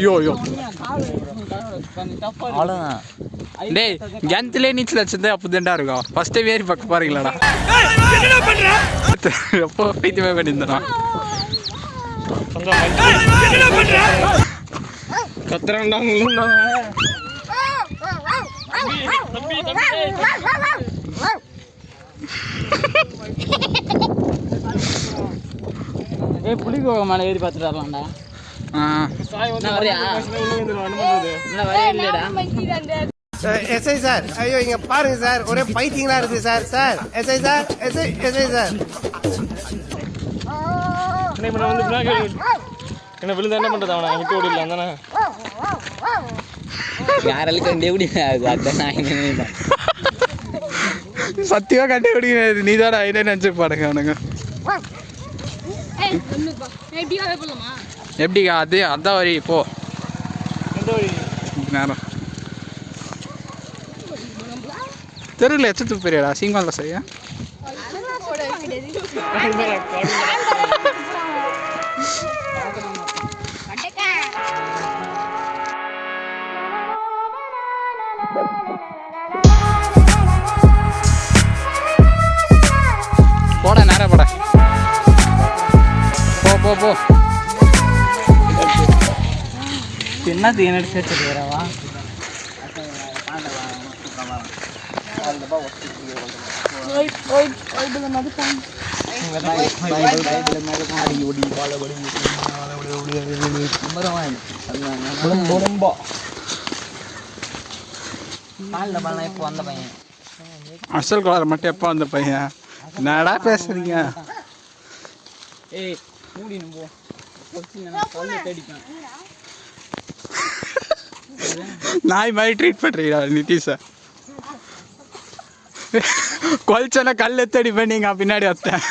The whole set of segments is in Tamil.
ஐயோ ஐயோ. அவ்வளோதான் டேய் கிணத்துலேயே நீச்சல் வச்சிருந்தா அப்போதான்டா இருக்கும். ஃபஸ்ட்டே வேரி பக்கம் பாருங்களாடா எப்போ பைத்தியமே பண்ணியிருந்தா கத்துறான்டா ஏய் புளிக்கோக மலை ஏறி பார்த்துட்டு வரலாம்டா. SI sir. ஐயோ இங்க பாருங்க சார். ஒரே பைத்தியங்களா இருக்கு sir. Sir SI sir SI SI sir. என்ன வந்து பின்னாடி என்ன விழுந்தா என்ன பண்றது அவனை? விட்டு ஓடிடலாம் தானே யாராலும் கண்டு நினைப்பேன் சத்தியமா கண்டுபிடிக்கிறது நீ தான் ஐடியா நினச்சி பாருங்க அவனுங்க. எப்படிக்கா அது அதான் வரி போ. நேரம். தெருவில் எச்சத்து பெரியடா சீமால செய்ய என்னது என்னடி சேர்த்துட்டு வரவா அசல் கலர் மட்டும் எப்போ வந்த பையன்? என்னடா பேசுறீங்க? ஏய் மூடினு போ. தேடிப்பேன். நாய் மாதிரி ட்ரீட் பண்ணுறீங்களா நிதிஷை கொல்ச்சனை கல் எத்தடி பண்ணீங்க பின்னாடி வத்தேன்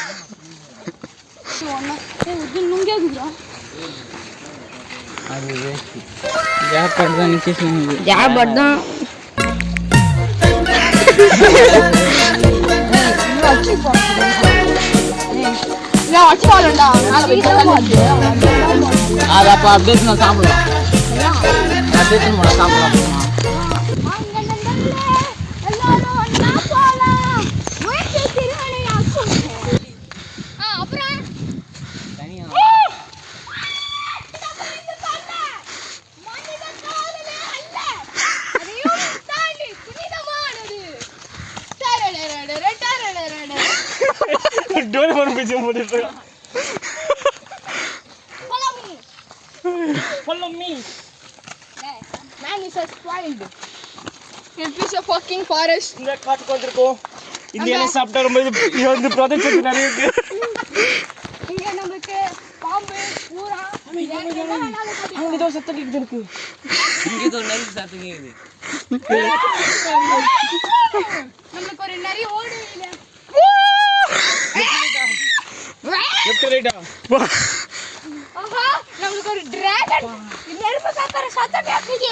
அது அப்போ அப்படியே நான் சாப்பிடலாம் டோரி போன பிச்சை போட்டுட்டு Follow me. Man is a spoiled. A piece of fucking forest. இந்த காட்டுக்கு வந்திருக்கோம் இந்த இலை சாப்பிட்டா ரொம்ப இது இது வந்து புதைச்சது நிறைய இருக்கு இங்க நமக்கு பாம்பு பூரா என்ன வேணாலும் கிடைக்கும். அங்க ஏதோ சத்தம் கேக்குது இருக்கு இங்கே ஏதோ நெருப்பு சத்தம் கேட்குது நம்மளுக்கு ஒரு நிறைய ஓடு இல்ல லெஃப்ட் ரைட்டா ஆஹா நம்மளுக்கு ஒரு டிராகன் நெருப்பு கக்கற சத்தம் கேக்குது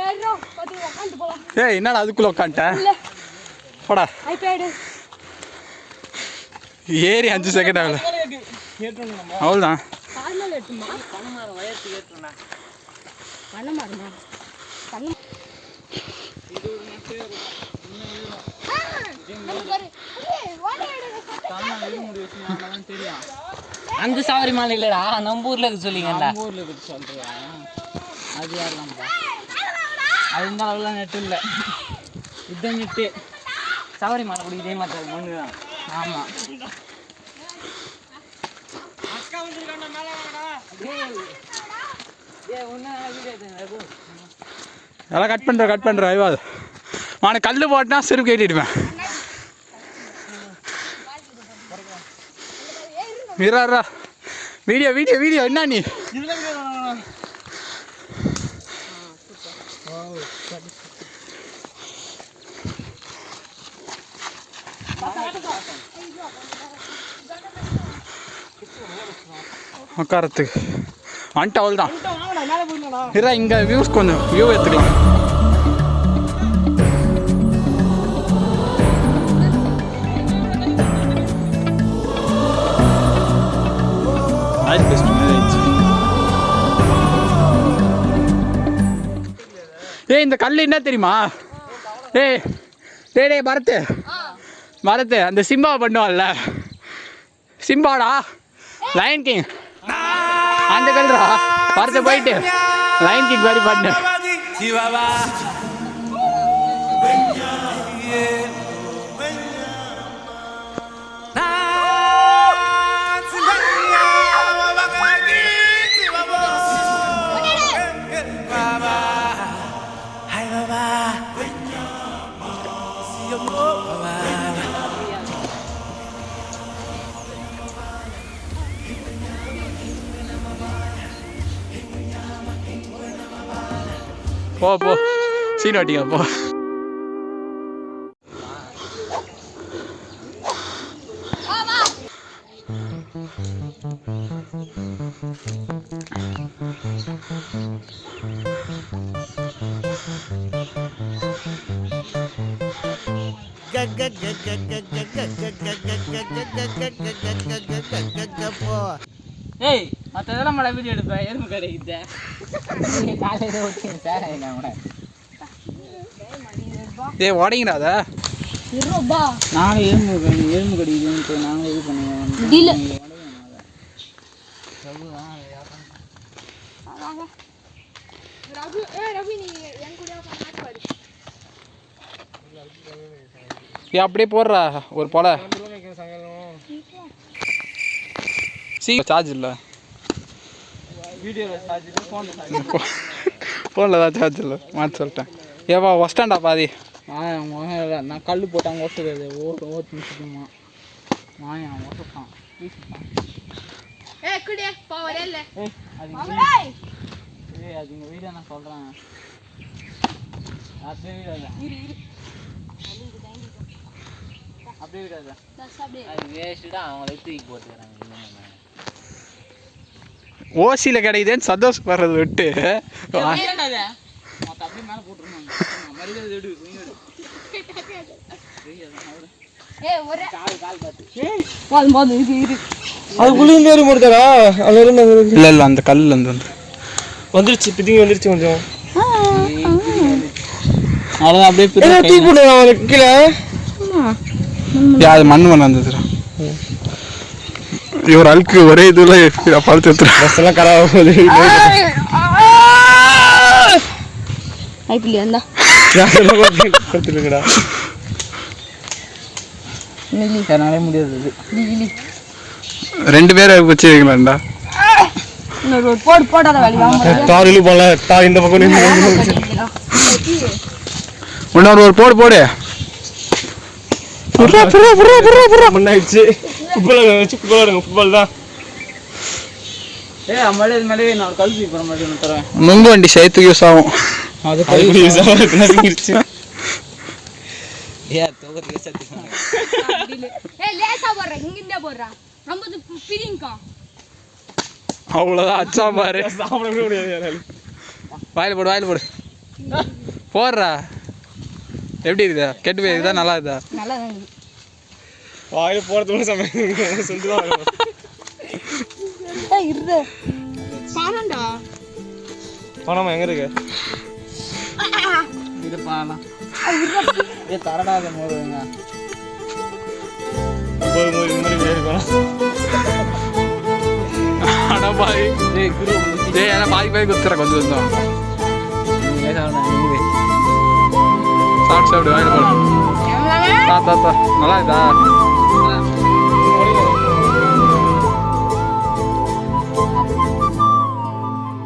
ஏறோ பத்தி உட்காந்து போலாம். ஏய் என்னடா அதுக்குள்ள உட்காந்துட்டேன் போடா. ஐபேடு. ஏறி அஞ்சு செகண்ட் ஆகல அவ்வளோதான் பண்ண மாறுமா பண்ண தெரியும். அந்த சாவரி மாலை இல்லடா நம்ம ஊர்ல இருக்கு சொல்லிங்கடா. ஊர்ல இருக்கு சொல்றியா? அது யாரெல்லாம்ப்பா அது இந்த அளவுலாம் நெட்டு இல்லை. இதுதான் நெட்டு. சவரி மலை கூட இதே மாதிரி ஒன்று தான். ஆமாம் எல்லாம் கட் பண்ணுற கட் பண்ணுற ஐவாது. அவனை கல் போட்டா செருப்பு கேட்டிடுவேன் மீரா வீடியோ வீடியோ வீடியோ என்ன நீ? உட்காரத்துக்கு வந்துட்டு அவள் தான் இரா இங்கே வியூஸ் கொஞ்சம் வியூ எடுத்துக்கலாம். ஆயிரத்தி பஸ் ஆயிடுச்சு ஏய் இந்த கல் என்ன தெரியுமா? ஏய் டே டே மரத்து மரத்து அந்த சிம்பாவை பண்ணுவான்ல. சிம்பாடா? லயன் கிங் அந்த கல்றா மரத்தை போயிட்டு. லயன் கிங் மாதிரி பண்ணு. போ போ. சீன் வாட்டிங்க போ. ஏய் மற்ற மழை வீடியோ எடுப்பேன் எதுவும் கிடைக்குது? காலையில் ஓட்டி சார் கூட இருபா. நானும் எறும்பு கடி- இது ஏ ரவி நீ என் கூட பண்ணாட்டு பாரு ஏ அப்படியே போடுறா ஒரு போல. சீ சார்ஜ் இல்லை. ஃபோனில் ஃபோனில் தான் சார்ஜ் இல்லை. மாற்றி சொல்லிட்டேன். ஏவா ஒஸ்டாண்டா பாதி? நான் கல் போட்டாங்க ஓட்டுறது ஓட்டு ஓட்டு ஓட்டுப்பான் ஏ குடியே பவர் இல்ல. ஏய் அது இங்கே வீடியோ நான் சொல்கிறேன் அப்படியே இரு அப்படியே விடாத அது வேஸ்ட்டு தான். அவங்களே தூக்கி போட்டுக்கிறாங்க. ஓசியில் கிடைக்குதுன்னு சந்தோஷப்படுறது விட்டு. இல்லை இல்லை அந்த கல் வந்து வந்து. வந்துருச்சு பிதிங்கி வந்துருச்சு கொஞ்சம். அப்படியே தூக்கி அவனுக்கு கீழே. அது மண் மண் வந்ததுடா. இவர் அழுக்கு ஒரே இதுல பழுத்து எடுத்துறா பஸ் எல்லாம் கராவ போகுது ஐபிஎல் வந்தா கொடுத்துருங்கடா என்னாலே முடியாது இது ரெண்டு பேரை வச்சு வைக்கலாம்டா இன்னொரு ஒரு போடு போடாத வாங்க தார் இழு போல தார் இந்த பக்கம். இன்னொரு ஒரு போடு போடு மண்ணாயிடுச்சு ஃபுட்பால் வச்சு ஃபுட்பால் ஆடுங்க ஃபுட்பால் தான். நுங்கு வண்டி சேர்த்துக்கு யூஸ் ஆகும். அது அதுக்குள்ள யூஸ் ஆகும் ஏன் தொகுதிக்கு சேர்த்துக்காங்க ஏ லேசா போடுறேன் இங்க இருந்தே போடுறா நம்ம பிரிங்கா. அவ்வளோதான் அச்சா பாரு. சாப்பிட முடியாது. வாயில் போடு வாயில் போடு. போடுறா. எப்படி இருக்குதா? கெட்டு போய் இருக்குதா? நல்லா இருக்குதா? நல்லா வாயில போறதுக்கு சமையல் சொல்லிட்டு தான். ஏய் இரு. பாரண்டா பணமா எங்க இருக்கு? இது பாலாம் ஏ தரடாத மோருங்க ஒன்பது மூணு இந்த மாதிரி இருக்கணும். அட பாய் ஏய் குரு டேய் ஏன்னா பாதி பாதி குத்துறேன் கொஞ்சம் கொஞ்சம். சாப்பிட்டு சாப்பிடு வாயில் போடு. தா தா தா. நல்லா இருக்குதா